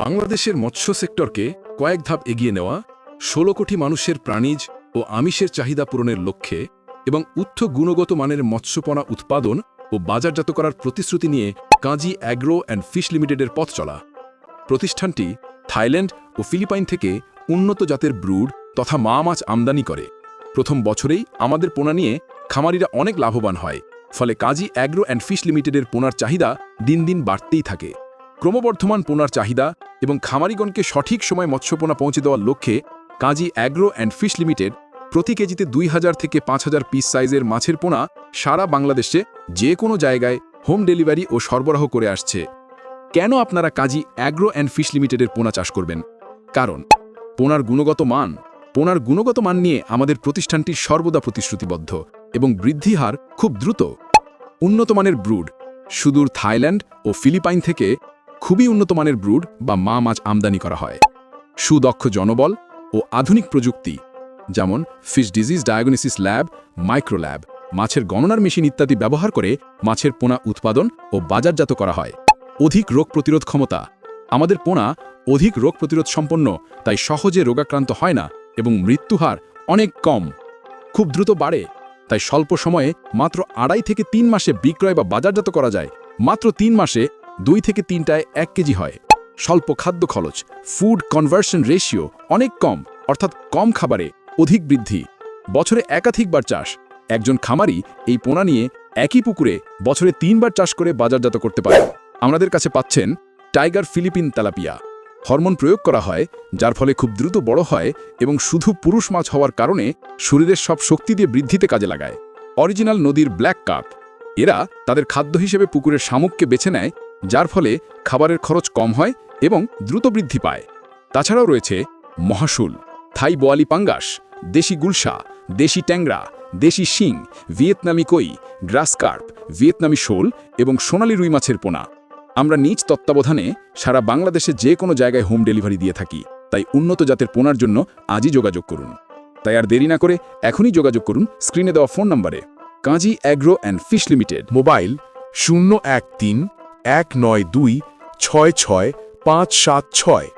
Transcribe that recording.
বাংলাদেশের মৎস্য সেক্টরকে কয়েক ধাপ এগিয়ে নেওয়া, ষোলো কোটি মানুষের প্রাণীজ ও আমিষের চাহিদা পূরণের লক্ষ্যে এবং উচ্চ গুণগত মানের মৎস্যপনা উৎপাদন ও বাজারজাত করার প্রতিশ্রুতি নিয়ে কাজী অ্যাগ্রো অ্যান্ড ফিশ লিমিটেডের পথ চলা। প্রতিষ্ঠানটি থাইল্যান্ড ও ফিলিপাইন থেকে উন্নত জাতের ব্রুড তথা মা মাছ আমদানি করে। প্রথম বছরেই আমাদের পোনা নিয়ে খামারিরা অনেক লাভবান হয়, ফলে কাজী অ্যাগ্রো অ্যান্ড ফিশ লিমিটেডের পোনার চাহিদা দিন দিন বাড়তেই থাকে। ক্রমবর্ধমান পোনার চাহিদা এবং খামারিগণকে সঠিক সময় মৎস্যপোনা পৌঁছে দেওয়ার লক্ষ্যে Kazi agro and fish limited প্রতি কেজিতে দুই হাজার থেকে পাঁচ হাজার পিস সাইজের মাছের পোনা সারা বাংলাদেশে যে কোনো জায়গায় হোম ডেলিভারি ও সরবরাহ করে আসছে। কেন আপনারা কাজী অ্যাগ্রো অ্যান্ড ফিশ লিমিটেডের পোনা চাষ করবেন? কারণ, পোনার গুণগত মান, পোনার গুণগত মান নিয়ে আমাদের প্রতিষ্ঠানটি সর্বদা প্রতিশ্রুতিবদ্ধ এবং বৃদ্ধি হার খুব দ্রুত। উন্নত মানের ব্রুড, সুদূর থাইল্যান্ড ও ফিলিপাইন থেকে খুবই উন্নত মানের ব্রুড বা মা মাছ আমদানি করা হয়। সুদক্ষ জনবল ও আধুনিক প্রযুক্তি, যেমন fish disease diagnosis lab micro lab মাছের গণনার মেশিন ইত্যাদি ব্যবহার করে মাছের পোনা উৎপাদন ও বাজারজাত করা হয়। অধিক রোগ প্রতিরোধ ক্ষমতা, আমাদের পোনা অধিক রোগ প্রতিরোধ সম্পন্ন, তাই সহজে রোগাক্রান্ত হয় না এবং মৃত্যুহার অনেক কম। খুব দ্রুত বাড়ে, তাই স্বল্প সময়ে মাত্র আড়াই থেকে তিন মাসে বিক্রয় বা বাজারজাত করা যায়। মাত্র তিন মাসে দুই থেকে তিনটায় এক কেজি হয়। স্বল্প খাদ্য খরচ ফুড কনভার্সন রেশিও অনেক কম, অর্থাৎ কম খাবারে অধিক বৃদ্ধি। বছরে একাধিকবার চাষ। একজন খামারি এই পোনা নিয়ে একই পুকুরে বছরে তিনবার চাষ করে বাজারজাত করতে পারে আমাদের কাছে পাচ্ছেন টাইগার ফিলিপিন তেলাপিয়া। হরমোন প্রয়োগ করা হয়, যার ফলে খুব দ্রুত বড় হয় এবং শুধু পুরুষ মাছ হওয়ার কারণে শরীরের সব শক্তি দিয়ে বৃদ্ধিতে কাজে লাগায়। অরিজিনাল নদীর ব্ল্যাক কাপ। এরা তাদের খাদ্য হিসেবে পুকুরের শামুককে বেছে নেয় যার ফলে খাবারের খরচ কম হয় এবং দ্রুত বৃদ্ধি পায়। তাছাড়াও রয়েছে মহাশুল, থাই বোয়ালি পাঙ্গাস, দেশি গুলশা, দেশি ট্যাংরা, দেশি শিং, ভিয়েতনামি কই গ্রাসকার্প ভিয়েতনামি শোল এবং সোনালি রুই মাছের পোনা। আমরা নিজ তত্ত্বাবধানে সারা বাংলাদেশে যে কোনো জায়গায় হোম ডেলিভারি দিয়ে থাকি, তাই উন্নত জাতের পোনার জন্য আজই যোগাযোগ করুন। তাই আর দেরি না করে এখনই যোগাযোগ করুন স্ক্রিনে দেওয়া ফোন নম্বরে। Kazi agro and fish limited, mobile শূন্য এক তিন এক নয় দুই ছয় ছয় পাঁচ সাত ছয়।